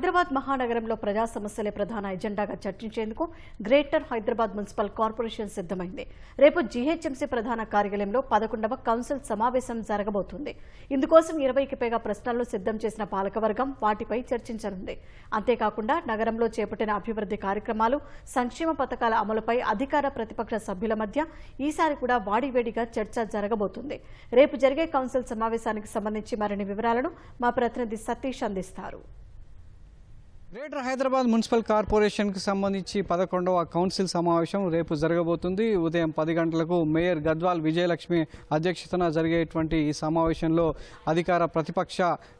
హైదరాబాద్ మహానగరంలో ప్రజా సమస్యలే ప్రధాన ఎజెండాగా చర్చించేందుకు గ్రేటర్ హైదరాబాద్ మున్సిపల్ కార్పొరేషన్ సిద్ధమైంది. రేపు జీహెచ్ఎంసీ ప్రధాన కార్యాలయంలో పదకొండవ కౌన్సిల్ సమావేశం జరగబోతుంది. ఇందుకోసం ఇరవైకి పైగా ప్రశ్నలను సిద్ధం చేసిన పాలకవర్గం వాటిపై చర్చించనుంది. అంతేకాకుండా నగరంలో చేపట్టిన అభివృద్ధి కార్యక్రమాలు సంక్షేమ పథకాల అమలుపై అధికార ప్రతిపక్ష సభ్యుల మధ్య ఈసారి కూడా వాడివేడిగా చర్చ జరగబోతుంది. రేపు జరిగే కౌన్సిల్ సమావేశానికి సంబంధించి మరిన్ని వివరాలను మా ప్రతినిధి సతీష్ అందిస్తారు. గ్రేటర్ హైదరాబాద్ మున్సిపల్ కార్పొరేషన్కి సంబంధించి పదకొండవ కౌన్సిల్ సమావేశం రేపు జరగబోతుంది. ఉదయం పది గంటలకు మేయర్ గద్వాల్ విజయలక్ష్మి అధ్యక్షతన జరిగేటువంటి ఈ సమావేశంలో అధికార ప్రతిపక్ష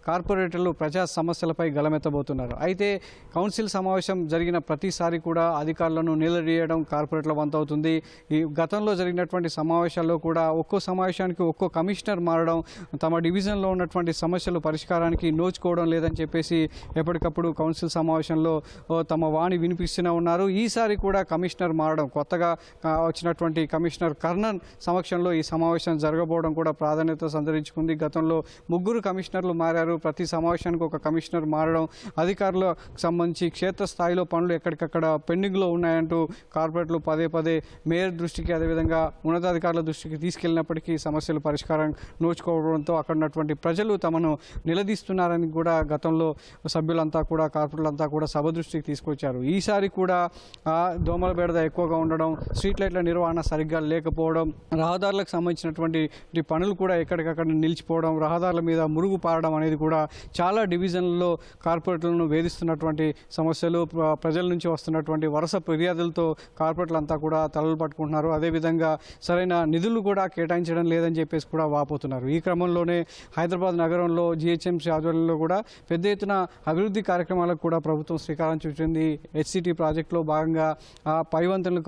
కార్పొరేటర్లు ప్రజా సమస్యలపై గలమెత్తబోతున్నారు. అయితే కౌన్సిల్ సమావేశం జరిగిన ప్రతిసారి కూడా అధికారులను నిలదీయడం కార్పొరేట్ల వంతవుతుంది. ఈ గతంలో జరిగినటువంటి సమావేశాల్లో కూడా ఒక్కో సమావేశానికి ఒక్కో కమిషనర్ మారడం తమ డివిజన్లో ఉన్నటువంటి సమస్యలు పరిష్కారానికి నోచుకోవడం లేదని చెప్పేసి ఎప్పటికప్పుడు కౌన్సిల్ సమావేశంలో తమ వాణి వినిపిస్తూనే ఉన్నారు. ఈసారి కూడా కమిషనర్ మారడం కొత్తగా వచ్చినటువంటి కమిషనర్ కర్ణన్ సమక్షంలో ఈ సమావేశం జరగబోవడం కూడా ప్రాధాన్యత సంతరించుకుంది. గతంలో ముగ్గురు కమిషనర్లు మారారు. ప్రతి సమావేశానికి ఒక కమిషనర్ మారడం అధికారులకు సంబంధించి క్షేత్రస్థాయిలో పనులు ఎక్కడికక్కడ పెండింగ్లో ఉన్నాయంటూ కార్పొరేట్లు పదే పదే మేయర్ దృష్టికి అదేవిధంగా ఉన్నతాధికారుల దృష్టికి తీసుకెళ్ళినప్పటికీ సమస్యలు పరిష్కారం నోచుకోవడంతో అక్కడ ఉన్నటువంటి ప్రజలు తమను నిలదీస్తున్నారని కూడా గతంలో సభ్యులంతా కూడా అంతా కూడా సభ దృష్టికి తీసుకొచ్చారు. ఈసారి కూడా దోమల బెడద ఎక్కువగా ఉండడం స్ట్రీట్ లైట్ల నిర్వహణ సరిగ్గా లేకపోవడం రహదారులకు సంబంధించినటువంటి పనులు కూడా ఎక్కడికక్కడ నిలిచిపోవడం రహదారుల మీద మురుగు పారడం అనేది కూడా చాలా డివిజన్లలో కార్పొరేట్లను వేధిస్తున్నటువంటి సమస్యలు ప్రజల నుంచి వస్తున్నటువంటి వరుస ఫిర్యాదులతో కార్పొరేట్లు అంతా కూడా తలలు పట్టుకుంటున్నారు. అదేవిధంగా సరైన నిధులు కూడా కేటాయించడం లేదని చెప్పేసి కూడా వాపోతున్నారు. ఈ క్రమంలోనే హైదరాబాద్ నగరంలో జిహెచ్ఎంసీ ఆధ్వర్యంలో కూడా పెద్ద ఎత్తున అభివృద్ధి కార్యక్రమాలకు కూడా ప్రభుత్వం శ్రీకారం చుట్టింది. హెచ్సిటీ ప్రాజెక్టులో భాగంగా ఆ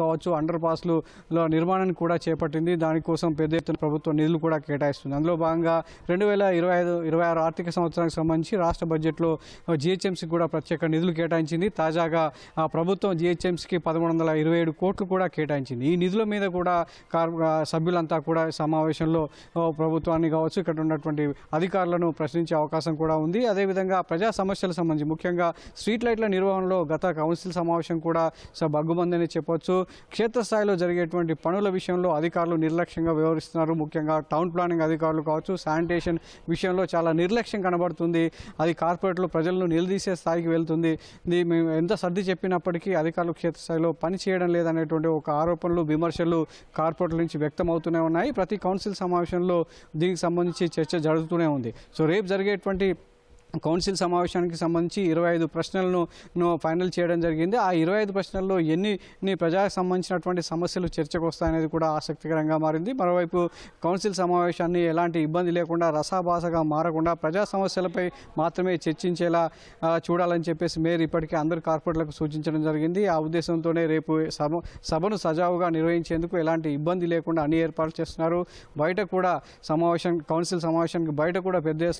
కావచ్చు అండర్ పాస్లులో నిర్మాణాన్ని కూడా చేపట్టింది. దానికోసం పెద్ద ఎత్తున ప్రభుత్వం నిధులు కూడా కేటాయిస్తుంది. అందులో భాగంగా రెండు వేల ఇరవై ఐదు ఇరవై ఆరు ఆర్థిక సంవత్సరానికి సంబంధించి రాష్ట్ర బడ్జెట్లో జిహెచ్ఎంసీకి కూడా ప్రత్యేక నిధులు కేటాయించింది. తాజాగా ఆ ప్రభుత్వం జిహెచ్ఎంసీకి పదమూడు వందల ఇరవై ఏడు కోట్లు కూడా కేటాయించింది. ఈ నిధుల మీద కూడా కార్ సభ్యులంతా కూడా సమావేశంలో ప్రభుత్వాన్ని కావచ్చు ఇక్కడ ఉన్నటువంటి అధికారులను ప్రశ్నించే అవకాశం కూడా ఉంది. అదేవిధంగా ప్రజా సమస్యల సంబంధించి ముఖ్యంగా స్ట్రీట్ లైట్ల నిర్వహణలో గత కౌన్సిల్ సమావేశం కూడా స- చెప్పొచ్చు. క్షేత్రస్థాయిలో జరిగేటువంటి పనుల విషయంలో అధికారులు నిర్లక్ష్యంగా వ్యవహరిస్తున్నారు. ముఖ్యంగా టౌన్ ప్లానింగ్ అధికారులు కావచ్చు శానిటేషన్ విషయంలో చాలా నిర్లక్ష్యం కనబడుతుంది. అది కార్పొరేట్లు ప్రజలను నిలదీసే స్థాయికి వెళ్తుంది. ఇది మేము ఎంత సర్ది చెప్పినప్పటికీ అధికారులు క్షేత్రస్థాయిలో పని చేయడం లేదనేటువంటి ఒక ఆరోపణలు విమర్శలు కార్పొరేట్ల నుంచి వ్యక్తం అవుతూనే ఉన్నాయి. ప్రతి కౌన్సిల్ సమావేశంలో దీనికి సంబంధించి చర్చ జరుగుతూనే ఉంది. సో రేపు జరిగేటువంటి కౌన్సిల్ సమావేశానికి సంబంధించి ఇరవై ఐదు ప్రశ్నలను ఫైనల్ చేయడం జరిగింది. ఆ ఇరవై ఐదు ప్రశ్నల్లో ఎన్ని ప్రజలకు సంబంధించినటువంటి సమస్యలు చర్చకు వస్తాయనేది కూడా ఆసక్తికరంగా మారింది. మరోవైపు కౌన్సిల్ సమావేశాన్ని ఎలాంటి ఇబ్బంది లేకుండా రసాభాసగా మారకుండా ప్రజా సమస్యలపై మాత్రమే చర్చించేలా చూడాలని చెప్పేసి మేయర్ ఇప్పటికే అందరు కార్పొరేట్లకు సూచించడం జరిగింది. ఆ ఉద్దేశంతోనే రేపు సభ సభను సజావుగా నిర్వహించేందుకు ఎలాంటి ఇబ్బంది లేకుండా అన్ని ఏర్పాట్లు చేస్తున్నారు. బయట కూడా సమావేశం కౌన్సిల్ సమావేశానికి బయట కూడా పెద్ద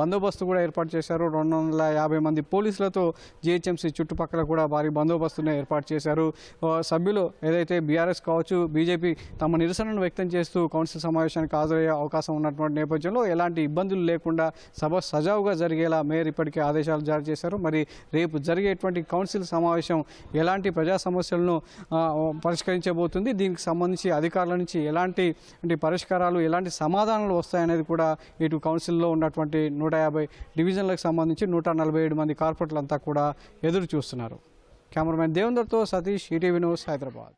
బందోబస్తు కూడా ఏర్పాటు చేశారు. రెండు వందల యాభై మంది పోలీసులతో జిహెచ్ఎంసీ చుట్టుపక్కల కూడా భారీ బందోబస్తును ఏర్పాటు చేశారు. సభ్యులు ఏదైతే బీఆర్ఎస్ కావచ్చు బీజేపీ తమ నిరసనను వ్యక్తం చేస్తూ కౌన్సిల్ సమావేశానికి హాజరయ్యే అవకాశం ఉన్నటువంటి నేపథ్యంలో ఎలాంటి ఇబ్బందులు లేకుండా సభ సజావుగా జరిగేలా మేయర్ ఇప్పటికే ఆదేశాలు జారీ చేశారు. మరి రేపు జరిగేటువంటి కౌన్సిల్ సమావేశం ఎలాంటి ప్రజా సమస్యలను పరిష్కరించబోతుంది? దీనికి సంబంధించి అధికారుల నుంచి ఎలాంటి అంటే పరిష్కారాలు ఎలాంటి సమాధానాలు వస్తాయనేది కూడా ఇటు కౌన్సిల్లో ఉన్నటువంటి నూట యాభై డివిజన్లకు సంబంధించి నూట నలభై ఏడు మంది కార్పొరేట్లంతా కూడా ఎదురు చూస్తున్నారు కెమెరామెన్ దేవేందర్తో సతీష్ ఈటీవీ న్యూస్ హైదరాబాద్.